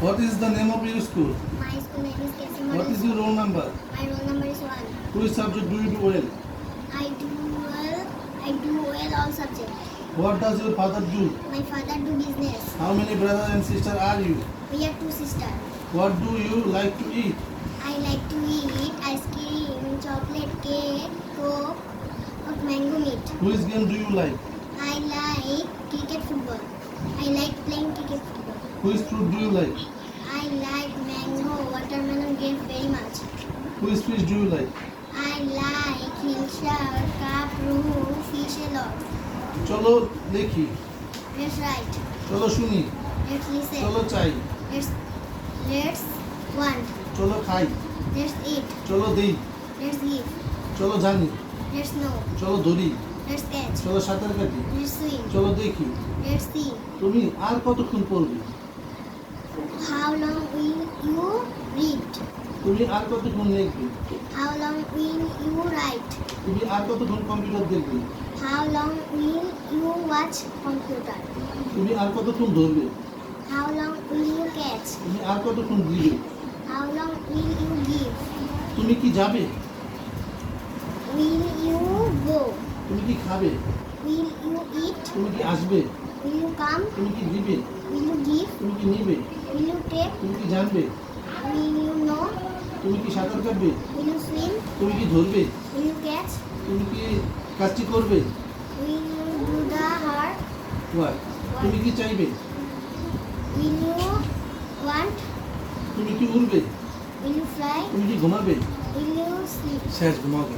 What is the name of your school? My school name is Casey What is your roll number? My roll number is 1. Which subject do you do well? I do well, I do well all subjects. What does your father do? My father do business. How many brothers and sisters are you? We are two sisters. What do you like to eat? I like to eat ice cream, chocolate cake, coke, or mango meat. Which game do you like? I like cricket football. I like playing cricket football. Which fruit do you like? I like mango, watermelon grape very much. Which fish do you like? I like hillshark, carp, rohu, fish a lot. চলো দেখি Let's write. চলো শুনি Let's listen. চলো চাই Let's let's want. চলো খাই Let's eat. চলো দেই Let's give. চলো জানি Let's know. চলো ধরি Let's catch. চলো সাঁতার কাটি Let's swim. চলো দেখি Let's see. তুমি আর কতক্ষণ পড়বে How long will you read? তুমি আর কতক্ষণ লিখবে How long will you write? তুমি আর কতক্ষণ কম্পিউটার দেখবে How long will you watch computer? তুমি আর কতক্ষণ ধরবে How long will you catch? তুমি আর কতক্ষণ দিবে How long will you give? তুমি কি যাবে Will you go? তুমি কি খাবে Will you eat? তুমি কি আসবে Will you come? তুমি কি দিবে Will you give? তুমি কি নিবে তুমি কি জানবে? তুমি কি সাঁতার কাটবে? তুমি কি ধরবে? তুমি কি কাজটি করবে? তুমি কি চাইবে? তুমি কি উড়বে? তুমি কি ঘুমাবে? শেষ ঘুমাবে